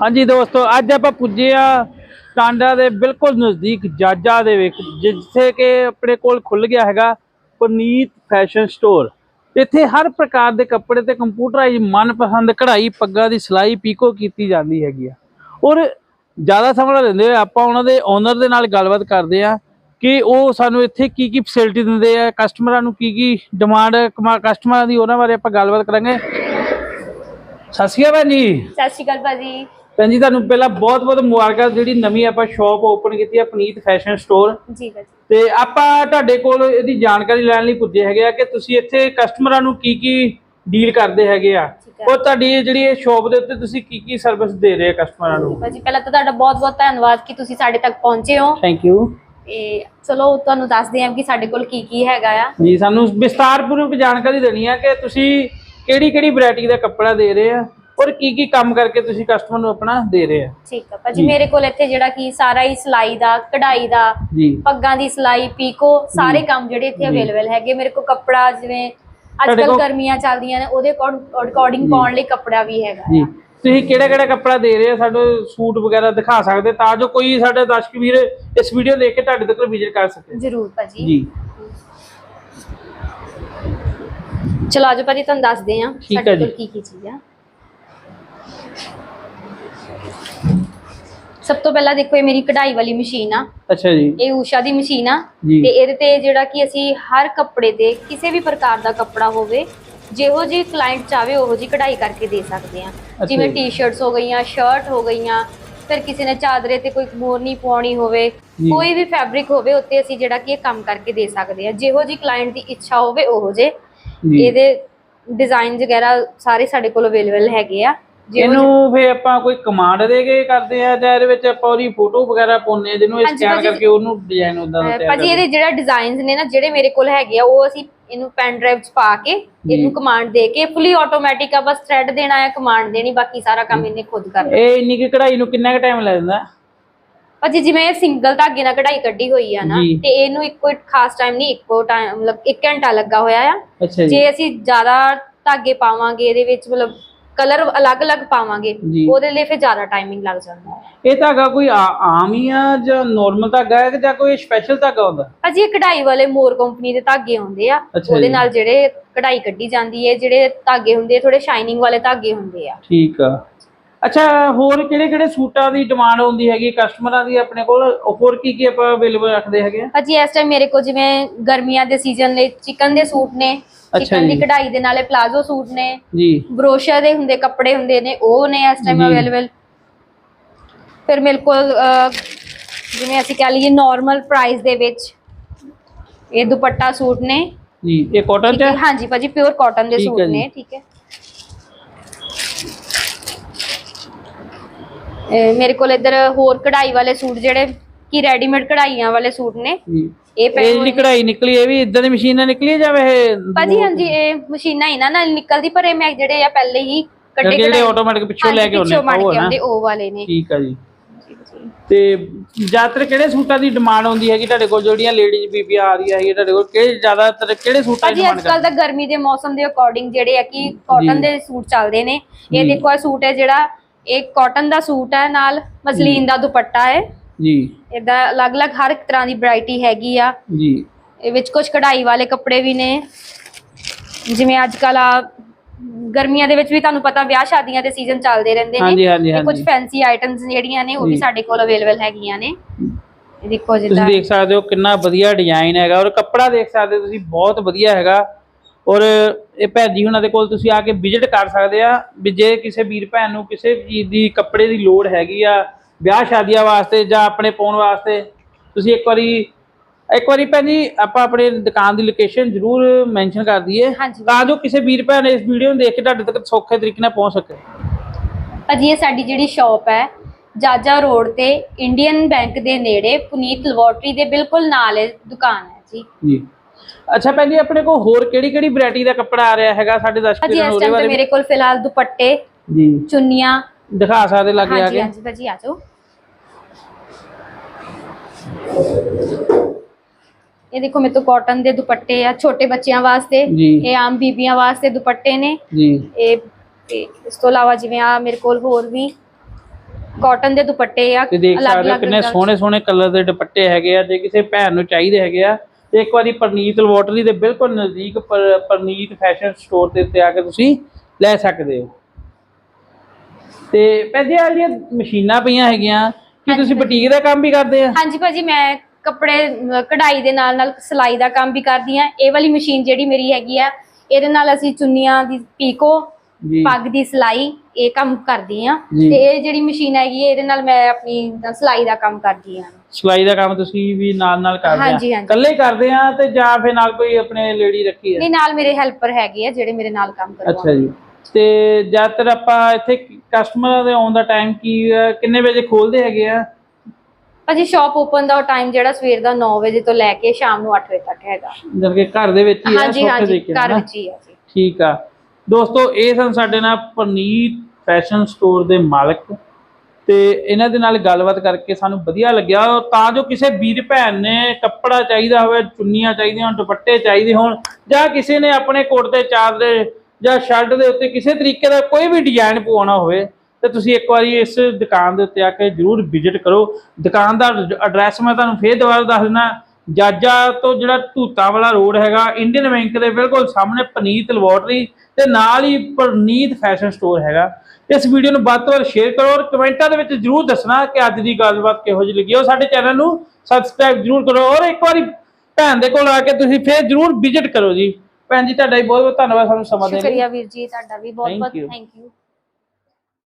ਹਾਂਜੀ ਦੋਸਤੋ, ਅੱਜ ਆਪਾਂ ਪੁੱਜੇ ਆ ਟਾਂਡਾ ਦੇ ਬਿਲਕੁਲ ਨਜ਼ਦੀਕ ਜਾਜਾ ਦੇ ਵਿੱਚ, ਜਿੱਥੇ ਕਿ ਆਪਣੇ ਕੋਲ ਖੁੱਲ ਗਿਆ ਹੈਗਾ ਪਨੀਤ ਫੈਸ਼ਨ ਸਟੋਰ। ਇੱਥੇ ਹਰ ਪ੍ਰਕਾਰ ਦੇ ਕੱਪੜੇ ਤੇ ਕੰਪਿਊਟਰਾਈਜ਼ ਮਨਪਸੰਦ ਕਢਾਈ, ਪੱਗਾਂ ਦੀ ਸਿਲਾਈ, ਪੀਕੋ ਕੀਤੀ ਜਾਂਦੀ ਹੈਗੀ ਆ। ਔਰ ਜ਼ਿਆਦਾ ਸਮਾਂ ਨਾ ਲੈਂਦੇ ਹੋਏ ਆਪਾਂ ਉਹਨਾਂ ਦੇ ਓਨਰ ਦੇ ਨਾਲ ਗੱਲਬਾਤ ਕਰਦੇ ਆ ਕਿ ਉਹ ਸਾਨੂੰ ਇੱਥੇ ਕੀ ਕੀ ਫੈਸਿਲਿਟੀ ਦਿੰਦੇ ਆ ਕਸਟਮਰਾਂ ਨੂੰ ਕੀ ਕੀ ਡਿਮਾਂਡ ਕਸਟਮਰਾਂ ਦੀ ਉਹਨਾਂ ਬਾਰੇ ਆਪਾਂ ਗੱਲਬਾਤ ਕਰਾਂਗੇ। ਸਤਿ ਸ਼੍ਰੀ ਅਕਾਲ ਭੈਣ ਜੀ। ਸਤਿ ਸ਼੍ਰੀ ਅਕਾਲ ਭਾਜੀ। ਭੈਣ ਜੀ ਤੁਹਾਨੂੰ ਪਹਿਲਾਂ ਬਹੁਤ ਬਹੁਤ ਮੁਬਾਰਕਾਂ ਜਿਹੜੀ ਨਵੀਂ ਆਪਾਂ ਸ਼ਾਪ ਓਪਨ ਕੀਤੀ ਹੈ ਪਨੀਤ ਫੈਸ਼ਨ ਸਟੋਰ ਜੀ ਤੇ ਆਪਾਂ ਤੁਹਾਡੇ ਕੋਲ ਇਹਦੀ ਜਾਣਕਾਰੀ ਲੈਣ ਲਈ ਪੁੱਜੇ ਹੈਗੇ ਆ ਕਿ ਤੁਸੀਂ ਇੱਥੇ ਕਸਟਮਰਾਂ ਨੂੰ ਕੀ ਕੀ ਡੀਲ ਕਰਦੇ ਹੈਗੇ ਆ। ਹੈ। ਉਹ ਤੁਹਾਡੀ ਜਿਹੜੀ ਇਹ ਸ਼ਾਪ ਦੇ ਉੱਤੇ ਤੁਸੀਂ ਕੀ ਕੀ ਸਰਵਿਸ ਦੇ ਰਹੇ ਆ ਕਸਟਮਰਾਂ ਨੂੰ? ਭਾਜੀ ਪਹਿਲਾਂ ਤਾਂ ਤੁਹਾਡਾ ਬਹੁਤ ਬਹੁਤ ਧੰਨਵਾਦ ਕਿ ਤੁਸੀਂ ਸਾਡੇ ਤੱਕ ਪਹੁੰਚੇ ਹੋ। ਥੈਂਕ ਯੂ ਤੇ ਚਲੋ ਤੁਹਾਨੂੰ ਦੱਸਦੇ ਹਾਂ ਕਿ ਸਾਡੇ ਕੋਲ ਕੀ ਕੀ ਹੈਗਾ ਆ। ਜੀ ਸਾਨੂੰ ਵਿਸਤਾਰਪੂਰਵਕ ਜਾਣਕਾਰੀ ਦੇਣੀ ਆ ਕਿ ਤੁਸੀਂ ਕਿਹੜੀ ਕਿਹੜੀ ਵੈਰਾਈਟੀ ਦਾ ਕੱਪੜਾ ਦੇ ਰਹੇ ਆ। ਔਰ ਕੀ ਕੀ ਕੰਮ ਕਰਕੇ ਤੁਸੀਂ ਕਸਟਮਰ ਨੂੰ ਆਪਣਾ ਦੇ ਰਹੇ ਆ ਠੀਕ ਆ ਭਾਜੀ। ਮੇਰੇ ਕੋਲ ਇੱਥੇ ਜਿਹੜਾ ਕਿ ਸਾਰਾ ਹੀ ਸਿਲਾਈ ਦਾ ਕਢਾਈ ਦਾ ਪੱਗਾਂ ਦੀ ਸਿਲਾਈ ਪੀਕੋ ਸਾਰੇ। ਕੰਮ ਜਿਹੜੇ ਇੱਥੇ। ਅਵੇਲੇਬਲ ਹੈਗੇ ਮੇਰੇ ਕੋਲ ਕੱਪੜਾ ਜਿਵੇਂ ਅੱਜ ਤੁਹਾਡੇ ਕੱਲ ਕੋਲ- ਗਰਮੀਆਂ ਚੱਲਦੀਆਂ ਨੇ ਉਹਦੇ ਅਕੋਰਡਿੰਗ। ਪਾਉਣ ਲਈ ਕੱਪੜਾ ਵੀ ਹੈਗਾ ਜੀ। ਤੁਸੀਂ ਕਿਹੜਾ ਕਿਹੜਾ ਕੱਪੜਾ ਦੇ ਰਹੇ ਆ ਸਾਡੇ ਸੂਟ ਵਗੈਰਾ ਦਿਖਾ ਸਕਦੇ ਤਾਂ ਜੋ ਕੋਈ ਸਾਡੇ ਦਰਸ਼ਕ ਵੀਰ ਇਸ ਵੀਡੀਓ ਦੇਖ ਕੇ ਤੁਹਾਡੇ ਤੱਕ ਵਿਜ਼ਿਟ ਕਰ ਸਕੇ ਜ਼ਰੂਰ ਭਾਜੀ ਜੀ ਚਲੋ ਆਜੋ ਭਾਜੀ ਤੁਹਾਨੂੰ ਦੱਸਦੇ ਹਾਂ ਆ ਸਾਡੇ। ਕੋਲ ਕੀ ਕੀ ਚੀਜ਼ ਆ ਸਭ ਤੋਂ ਪਹਿਲਾਂ ਦੇਖੋ ਇਹ ਮੇਰੀ ਕਢਾਈ ਵਾਲੀ ਮਸ਼ੀਨ ਆ। ਅੱਛਾ ਜੀ। ਇਹ ਊਸ਼ਾ ਦੀ ਮਸ਼ੀਨ ਆ। ਜੀ। ਤੇ ਇਹਦੇ ਤੇ ਜਿਹੜਾ ਕਿ ਅਸੀਂ ਹਰ ਕੱਪੜੇ ਤੇ ਕਿਸੇ ਵੀ ਪ੍ਰਕਾਰ ਦਾ ਕੱਪੜਾ ਹੋਵੇ ਜਿਹੋ ਜੀ ਕਲਾਇੰਟ ਚਾਵੇ ਉਹੋ ਜੀ ਕਢਾਈ ਕਰਕੇ ਦੇ ਸਕਦੇ ਆ। ਜਿਵੇਂ ਜੀ। ਟੀ-ਸ਼ਰਟਸ ਹੋ ਗਈਆਂ ਸ਼ਰਟ ਹੋ ਗਈਆਂ ਫਿਰ ਕਿਸੇ ਨੇ ਚਾਦਰੇ ਤੇ ਕੋਈ ਮੋਰਨੀ ਪਾਉਣੀ ਹੋਵੇ ਜੀ। ਕੋਈ ਵੀ ਫੈਬਰਿਕ ਹੋਵੇ ਉੱਤੇ ਅਸੀਂ ਜਿਹੜਾ ਕਿ ਇਹ ਕੰਮ ਕਰਕੇ ਦੇ ਸਕਦੇ ਆ। ਜਿਹੋ ਜੀ ਕਲਾਇੰਟ ਦੀ ਇੱਛਾ ਹੋਵੇ ਉਹੋ ਜੇ। ਜੀ। ਇਹਦੇ ਡਿਜ਼ਾਈਨ ਵਗੈਰਾ ਸਾਰੇ ਸਾਡੇ ਕੋਲ ਅਵੇਲੇਬਲ ਹੈਗੇ ਆ। ਇਹਨੂੰ ਫੇ ਆਪਾਂ ਕੋਈ ਕਮਾਂਡ ਦੇ ਕੇ ਕਰਦੇ ਆ ਜਾਂ ਇਹਦੇ ਵਿੱਚ ਆਪਾਂ ਉਹਦੀ ਫੋਟੋ ਵਗੈਰਾ ਪਾਉਂਦੇ ਆ ਜਿਹਨੂੰ ਸਕੈਨ। ਕਰਕੇ ਉਹਨੂੰ ਡਿਜ਼ਾਈਨ ਉਦਾਂ ਦਾ ਤਿਆਰ ਭਾਜੀ ਇਹਦੇ ਜਿਹੜਾ ਡਿਜ਼ਾਈਨਸ ਨੇ ਨਾ ਜਿਹੜੇ ਮੇਰੇ ਕੋਲ ਹੈਗੇ ਆ ਉਹ ਅਸੀਂ ਇਹਨੂੰ ਪੈਨ ਡਰਾਈਵ 'ਚ ਪਾ ਕੇ ਇਹਨੂੰ ਕਮਾਂਡ ਦੇ ਕੇ ਫੁੱਲੀ ਆਟੋਮੈਟਿਕ ਆ ਬਸ ਥ੍ਰੈਡ ਦੇਣਾ ਹੈ ਕਮਾਂਡ ਦੇਣੀ ਬਾਕੀ ਸਾਰਾ ਕੰਮ ਇਹਨੇ ਖੁਦ ਕਰਨਾ। ਇਹ ਇੰਨੀ ਕਿ ਕਢਾਈ ਨੂੰ ਕਿੰਨਾ ਕੁ ਟਾਈਮ ਲੱਗਦਾ ਭਾਜੀ ਜਿਵੇਂ ਇਹ ਸਿੰਗਲ ਧਾਗੇ ਨਾਲ ਕਢਾਈ ਕੱਢੀ ਹੋਈ ਆ ਨਾ ਜੀ। ਤੇ ਇਹਨੂੰ ਇੱਕੋ ਖਾਸ ਟਾਈਮ ਨਹੀਂ ਇੱਕੋ ਟਾਈਮ ਮਤਲਬ 1 ਘੰਟਾ ਲੱਗਾ ਹੋਇਆ ਆ। ਅੱਛਾ ਜੀ। ਜੇ ਅਸੀਂ ਜ਼ਿਆਦਾ ਧਾਗੇ ਪਾਵਾਂਗੇ ਇਹਦੇ ਵਿੱਚ ਮਤਲਬ ਕਲਰ ਅਲੱਗ-ਅਲੱਗ ਪਾਵਾਂਗੇ ਜੀ। ਉਹਦੇ ਲਈ ਫਿਰ ਜ਼ਿਆਦਾ ਟਾਈਮਿੰਗ ਲੱਗ ਜਾਂਦਾ ਹੈ। ਇਹ ਧਾਗਾ ਕੋਈ ਆ- ਆਮ ਹੀ ਆ ਜਾਂ ਨਾਰਮਲ ਧਾਗਾ ਹੈ ਕਿ ਜਾਂ ਕੋਈ ਸਪੈਸ਼ਲ ਧਾਗਾ ਹੁੰਦਾ? ਭਾਜੀ ਇਹ ਕਢਾਈ ਵਾਲੇ ਮੋਰ ਕੰਪਨੀ ਦੇ ਧਾਗੇ ਹੁੰਦੇ ਆ। ਅੱਛਾ ਉਹਦੇ ਜੀ। ਨਾਲ ਜਿਹੜੇ ਕਢਾਈ ਕੱਢੀ ਜਾਂਦੀ ਹੈ ਜਿਹੜੇ ਧਾਗੇ ਹੁੰਦੇ ਆ ਥੋੜੇ ਸ਼ਾਈਨਿੰਗ ਵਾਲੇ ਧਾਗੇ ਹੁੰਦੇ ਆ। ਠੀਕ ਆ। ਅੱਛਾ ਹੋਰ ਕਿਹੜੇ ਕਿਹੜੇ ਸੂਟਾਂ ਦੀ ਡਿਮਾਂਡ ਹੁੰਦੀ ਹੈਗੀ ਕਸਟਮਰਾਂ ਦੀ ਆਪਣੇ ਕੋਲ ਹੋਰ ਕੀ ਕੀ ਆਪਾਂ ਅਵੇਲੇਬਲ ਰੱਖਦੇ ਹੈਗੇ ਆ ਭਾਜੀ ਇਸ ਟਾਈਮ ਮੇਰੇ ਕੋਲ ਜਿਵੇਂ ਗਰਮੀਆਂ ਦੇ ਸੀਜ਼ਨ ਲਈ ਚਿਕਨ ਦੇ ਸੂਟ ਨੇ ਚਿਕਨ ਦੀ। ਕਢਾਈ ਦੇ ਨਾਲੇ ਪਲਾਜ਼ੋ ਸੂਟ ਨੇ ਜੀ ਬਰੋਸ਼ਾ ਦੇ ਹੁੰਦੇ ਕੱਪੜੇ ਹੁੰਦੇ ਨੇ ਉਹ ਨੇ ਇਸ ਟਾਈਮ। ਅਵੇਲੇਬਲ ਫਿਰ ਮੇਰੇ ਕੋਲ ਜਿਵੇਂ ਅਸੀਂ ਕਹ ਲਈਏ ਨਾਰਮਲ ਪ੍ਰਾਈਸ ਦੇ ਵਿੱਚ ਇਹ ਦੁਪੱਟਾ ਸੂਟ ਨੇ ਜੀ ਇਹ ਕਾਟਨ ਚ? ਹਾਂਜੀ ਭਾਜੀ ਪਿਓਰ ਕਾਟਨ ਦੇ ਸੂਟ। ਨੇ ਠੀਕ ਹੈ ਮੇਰੇ ਕੋਲ ਇੱਧਰ ਹੋਰ ਕਢਾਈ ਵਾਲੇ ਸੂਟ ਜਿਹੜੇ ਕਿ ਰੈਡੀਮੇਡ ਕਢਾਈਆਂ ਵਾਲੇ ਸੂਟ ਨੇ। ਇਹ ਇਹ ਜਿਹੜੀ। ਕਢਾਈ ਨਿਕਲੀ ਇਹ ਵੀ ਇਦਾਂ ਦੀ ਮਸ਼ੀਨ ਨਿਕਲੀ ਜਾਂ ਇਹ ਭਾਜੀ ਹਾਂਜੀ ਇਹ ਮਸ਼ੀਨਾਂ ਇਹਨਾਂ ਨਾਲ ਨਿਕਲਦੀ ਪਰ ਇਹ ਮੈਂ ਜਿਹੜੇ ਆ ਪਹਿਲੇ ਹੀ ਕੱਢੇ ਜਿਹੜੇ ਆਟੋਮੈਟਿਕ ਪਿੱਛੋਂ ਲੈ ਕੇ ਆਉਂਦੇ ਉਹ ਆਉਂਦੇ ਵਾਲੇ ਨੇ। ਠੀਕ ਆ ਜੀ। ਤੇ ਜ਼ਿਆਦਾਤਰ ਕਿਹੜੇ ਸੂਟਾਂ ਦੀ ਡਿਮਾਂਡ ਹੁੰਦੀ ਹੈਗੀ ਤੁਹਾਡੇ ਕੋਲ? ਜਿਹੜੀਆਂ ਲੇਡੀਜ਼ ਬੀਬੀਆਂ ਆ ਰਹੀਆਂ ਹੈਗੀਆਂ ਤੁਹਾਡੇ ਕੋਲ ਕਿਹੜੇ ਜ਼ਿਆਦਾਤਰ ਕਿਹੜੇ ਸੂਟਾਂ ਦੀ ਭਾਜੀ ਅੱਜ ਡਿਮਾਂਡ ਕੱਲ ਤਾਂ ਗਰਮੀ ਦੇ ਮੌਸਮ ਦੇ ਅਕੋਰਡਿੰਗ ਜਿਹੜੇ ਆ ਕਿ ਕਾਟਨ ਦੇ ਸੂਟ ਚੱਲਦੇ ਨੇ। ਇਹ। ਦੇਖੋ ਇਹ ਸੂਟ ਹੈ ਜਿਹੜਾ ਇਹ ਕਾਟਨ ਦਾ ਸੂਟ ਹੈ ਨਾਲ ਮਸਲੀਨ ਦਾ ਦੁਪੱਟਾ ਹੈ। ਜੀ। ਇਹਦਾ ਅਲੱਗ-ਅਲੱਗ ਹਰ ਇੱਕ ਤਰ੍ਹਾਂ ਦੀ ਵੈਰਾਈਟੀ ਹੈਗੀ ਆ। ਜੀ। ਇਹ ਵਿੱਚ ਕੁਝ ਕਢਾਈ ਵਾਲੇ ਕੱਪੜੇ ਵੀ ਨੇ। ਜਿਵੇਂ ਅੱਜ ਕੱਲ ਆ ਗਰਮੀਆਂ ਦੇ ਵਿੱਚ ਵੀ ਤੁਹਾਨੂੰ ਪਤਾ ਵਿਆਹ ਸ਼ਾਦੀਆਂ ਦੇ ਸੀਜ਼ਨ ਚੱਲਦੇ ਰਹਿੰਦੇ ਹਾਂਜੀ, ਨੇ। ਹਾਂਜੀ, ਤੇ ਕੁਝ ਹਾਂਜੀ। ਫੈਂਸੀ ਆਈਟਮਸ ਜਿਹੜੀਆਂ ਨੇ ਉਹ ਵੀ ਜੀ। ਸਾਡੇ ਕੋਲ ਅਵੇਲੇਬਲ ਹੈਗੀਆਂ ਨੇ। ਇਹ ਦੇਖੋ ਤੁਸੀਂ ਜਿੱਦਾਂ ਦੇਖ ਸਕਦੇ ਹੋ ਕਿੰਨਾ ਵਧੀਆ ਡਿਜ਼ਾਈਨ ਹੈਗਾ ਔਰ ਕੱਪੜਾ ਦੇਖ ਸਕਦੇ ਹੋ ਤੁਸੀਂ ਬਹੁਤ ਵਧੀਆ ਹੈਗਾ। ਔਰ ਇਹ ਭੈਣ ਜੀ ਹੁਣਾਂ ਦੇ ਕੋਲ ਤੁਸੀਂ ਆ ਕੇ ਵਿਜ਼ਿਟ ਕਰ ਸਕਦੇ ਆ ਵੀ ਜੇ ਕਿਸੇ ਵੀਰ ਭੈਣ ਨੂੰ ਕਿਸੇ ਚੀਜ਼ ਦੀ ਕੱਪੜੇ ਦੀ ਲੋੜ ਹੈਗੀ ਆ ਵਿਆਹ ਸ਼ਾਦੀਆਂ ਵਾਸਤੇ ਜਾਂ ਆਪਣੇ ਪਾਉਣ ਵਾਸਤੇ ਤੁਸੀਂ ਇੱਕ ਵਾਰੀ ਇੱਕ ਵਾਰੀ ਭੈਣ ਜੀ ਆਪਾਂ ਆਪਣੇ ਦੁਕਾਨ ਦੀ ਲੋਕੇਸ਼ਨ ਜ਼ਰੂਰ ਮੈਂਸ਼ਨ ਕਰ ਦਈਏ। ਤਾਂ ਜੋ ਕਿਸੇ ਵੀਰ ਭੈਣ ਇਸ ਵੀਡੀਓ ਨੂੰ ਦੇਖ ਕੇ ਤੁਹਾਡੇ ਤੱਕ ਸੌਖੇ ਤਰੀਕੇ ਨਾਲ ਪਹੁੰਚ ਸਕੇ। ਭਾਜੀ ਇਹ ਸਾਡੀ ਜਿਹੜੀ ਸ਼ਾਪ ਹੈ ਜਾਜਾ ਰੋਡ ਤੇ ਇੰਡੀਅਨ ਬੈਂਕ ਦੇ ਨੇੜੇ ਪੁਨੀਤ ਲੈਬੋਰਟਰੀ ਦੇ ਬਿਲਕੁਲ ਨਾਲ ਇਹ ਦੁਕਾਨ ਹੈ ਜੀ। ਜੀ। ਅੱਛਾ ਭੈਣ ਜੀ ਆਪਣੇ ਕੋਲ ਹੋਰ ਕਿਹੜੀ ਕਿਹੜੀ ਵੈਰਾਈਟੀ ਦਾ ਕੱਪੜਾ ਆ ਰਿਹਾ ਹੈਗਾ ਸਾਡੇ ਦਰਸ਼ਕ ਵੀਰਾਂ ਨੂੰ ਇਸ ਉਹਦੇ ਟਾਈਮ ਤੇ ਬਾਰੇ? ਮੇਰੇ ਕੋਲ ਫਿਲਹਾਲ ਦੁਪੱਟੇ ਜੀ। ਚੁੰਨੀਆਂ। ਦਿਖਾ ਸਕਦੇ ਲੱਗੇ ਆ ਹਾਂਜੀ ਕੇ। ਹਾਂਜੀ ਭਾਜੀ ਆ ਜਾਓ। ਇਹ ਦੇਖੋ ਮੇਰੇ ਤੋਂ ਕਾਟਨ ਦੇ ਦੁਪੱਟੇ ਆ ਛੋਟੇ ਬੱਚਿਆਂ ਵਾਸਤੇ। ਜੀ। ਇਹ ਆਮ ਬੀਬੀਆਂ ਵਾਸਤੇ ਦੁਪੱਟੇ ਨੇ। ਜੀ। ਇਹ ਇਸ ਤੋਂ ਇਲਾਵਾ ਜਿਵੇਂ ਆ ਮੇਰੇ ਕੋਲ ਹੋਰ ਵੀ ਕਾਟਨ ਦੇ ਦੁਪੱਟੇ ਆ ਤੇ ਦੇਖ ਸਕਦੇ ਹੋ ਕਿੰਨੇ ਰੰਗਾਂ 'ਚ। ਸੋਹਣੇ ਸੋਹਣੇ ਕਲਰ ਦੇ ਦੁਪੱਟੇ ਹੈਗੇ ਆ ਜੇ ਕਿਸੇ ਭੈਣ ਨੂੰ ਚਾਹੀਦੇ ਹੈਗੇ ਆ ਤੇ ਇੱਕ ਵਾਰੀ ਪਰਨੀਤ ਲੈਬੋਰਟਰੀ ਦੇ ਬਿਲਕੁਲ ਨਜ਼ਦੀਕ ਪਰ- ਪਰਨੀਤ ਫੈਸ਼ਨ ਸਟੋਰ ਦੇ ਉੱਤੇ ਆ ਕੇ ਤੁਸੀਂ ਲੈ ਸਕਦੇ ਹੋ। ਤੇ ਜੀ ਆਹ ਜਿਹੜੀਆਂ ਮਸ਼ੀਨਾਂ ਪਈਆਂ ਹੈਗੀਆਂ ਕੀ ਤੁਸੀਂ ਬੁਟੀਕ ਦਾ ਕੰਮ ਵੀ ਕਰਦੇ ਆ? ਹਾਂਜੀ ਭਾਜੀ ਮੈਂ ਕੱਪੜੇ ਕਢਾਈ ਦੇ ਨਾਲ ਨਾਲ ਸਿਲਾਈ ਦਾ ਕੰਮ ਵੀ ਕਰਦੀ ਆ। ਇਹ ਵਾਲੀ ਮਸ਼ੀਨ ਜਿਹੜੀ ਮੇਰੀ ਹੈਗੀ ਆ ਇਹਦੇ ਨਾਲ ਅਸੀਂ ਚੁੰਨੀਆਂ ਦੀ ਪੀਕੋ ਪੱਗ ਦੀ ਸਿਲਾਈ ਇਹ ਕੰਮ ਕਰਦੀ ਆ। ਤੇ ਇਹ ਜਿਹੜੀ ਮਸ਼ੀਨ ਹੈਗੀ ਇਹਦੇ ਨਾਲ ਮੈਂ ਆਪਣੀ ਸਿਲਾਈ ਦਾ ਕੰਮ ਕਰਦੀ ਆ। ਸਿਲਾਈ ਦਾ ਕੰਮ ਤੁਸੀਂ ਵੀ ਨਾਲ ਨਾਲ ਕਰਦੇ ਆ। ਹਾਂਜੀ, ਹਾਂਜੀ। ਇਕੱਲੇ ਕਰਦੇ ਆ ਤੇ ਜਾਂ ਫਿਰ ਨਾਲ ਕੋਈ ਆਪਣੇ ਲੇਡੀ ਰੱਖੀ ਹੈ? ਨਹੀਂ ਨਾਲ ਮੇਰੇ ਹੈਲਪਰ ਹੈਗੇ ਆ ਜਿਹੜੇ ਮੇਰੇ ਨਾਲ ਕੰਮ ਅੱਛਾ ਕਰਵਾਉਂਦੇ ਜੀ। ਤੇ ਜ਼ਿਆਦਾਤਰ ਆਪਾਂ ਇੱਥੇ ਕਸਟਮਰਾਂ ਦੇ ਆਉਣ ਦਾ ਟਾਈਮ ਕੀ ਹੈ? ਕਿੰਨੇ ਵਜੇ ਖੋਲਦੇ ਹੈਗੇ ਆ? ਭਾਜੀ ਸ਼ਾਪ ਓਪਨ ਦਾ ਟਾਈਮ ਜਿਹੜਾ ਸਵੇਰ ਦਾ 9 ਵਜੇ ਤੋਂ ਲੈ ਕੇ ਸ਼ਾਮ ਨੂੰ 8 ਵਜੇ ਤੱਕ ਹੈਗਾ। ਜਦ ਕਿ ਘਰ ਦੇ ਵਿੱਚ ਹੀ ਹੈ ਹਾਂਜੀ ਹਾਂਜੀ ਘਰ? ਵਿੱਚ ਹੀ ਆ ਜੀ। ਠੀਕ ਆ। ਦੋਸਤੋ ਇਹ ਸਨ ਸਾਡੇ ਨਾਲ ਪਰਨੀਤ ਫੈਸ਼ਨ ਸਟੋਰ ਦੇ ਮਾਲਕ। ਤੇ ਇਹਨਾਂ ਦੇ ਨਾਲ ਗੱਲਬਾਤ ਕਰਕੇ ਸਾਨੂੰ ਵਧੀਆ ਲੱਗਿਆ। ਤਾਂ ਜੋ ਕਿਸੇ ਵੀਰ ਭੈਣ ਨੇ ਕੱਪੜਾ ਚਾਹੀਦਾ ਹੋਵੇ, ਚੁੰਨੀਆਂ ਚਾਹੀਦੀਆਂ ਹੋਣ, ਦੁਪੱਟੇ ਚਾਹੀਦੇ ਹੋਣ, ਜਾਂ ਕਿਸੇ ਨੇ ਆਪਣੇ ਕੋਟ ਤੇ ਚਾਦਰੇ ਜਾਂ ਸ਼ਰਟ ਦੇ ਉੱਤੇ ਕਿਸੇ ਤਰੀਕੇ ਦਾ ਕੋਈ ਵੀ ਡਿਜ਼ਾਈਨ ਪਵਾਉਣਾ ਹੋਵੇ, ਤੇ ਤੁਸੀਂ ਇੱਕ ਵਾਰੀ ਇਸ ਦੁਕਾਨ ਦੇ ਉੱਤੇ ਆ ਕੇ ਜਰੂਰ ਵਿਜ਼ਿਟ ਕਰੋ। ਦੁਕਾਨ ਦਾ ਐਡਰੈਸ ਮੈਂ ਤੁਹਾਨੂੰ ਫੇਰ ਦੁਬਾਰਾ ਦੱਸ ਦਿੰਦਾ। ਜਾਜਾ ਤੋਂ ਜਿਹੜਾ ਧੂਤਾ ਵਾਲਾ ਰੋਡ ਹੈਗਾ ਇੰਡੀਅਨ ਬੈਂਕ ਦੇ ਬਿਲਕੁਲ ਸਾਹਮਣੇ ਪਨੀਤ ਲੈਬੋਰਟਰੀ ਤੇ ਨਾਲ ਹੀ ਪਰਨੀਤ ਫੈਸ਼ਨ ਸਟੋਰ ਹੈਗਾ। ਇਸ ਵੀਡੀਓ ਨੂੰ ਵੱਧ ਤੋਂ ਵੱਧ ਸ਼ੇਅਰ ਕਰੋ ਔਰ ਕਮੈਂਟਾਂ ਦੇ ਵਿੱਚ ਜਰੂਰ ਦੱਸਣਾ ਕਿ ਅੱਜ ਦੀ ਗੱਲਬਾਤ ਕਿਹੋ ਜਿਹੀ ਲੱਗੀ ਔਰ ਸਾਡੇ ਚੈਨਲ ਨੂੰ ਸਬਸਕ੍ਰਾਈਬ ਜਰੂਰ ਕਰੋ ਔਰ ਇੱਕ ਵਾਰੀ ਭੈਣ ਦੇ ਕੋਲ ਆ ਕੇ ਤੁਸੀਂ ਫੇਰ ਜਰੂਰ ਵਿਜ਼ਿਟ ਕਰੋ ਜੀ। ਭੈਣ ਜੀ ਤੁਹਾਡਾ ਬਹੁਤ ਬਹੁਤ ਧੰਨਵਾਦ ਸਾਨੂੰ ਸਮਾਂ ਦੇਣ ਲਈ। ਸ਼ੁਕਰੀਆ ਵੀਰ ਜੀ ਤੁਹਾਡਾ ਵੀ ਬਹੁਤ ਬਹੁਤ. Thank you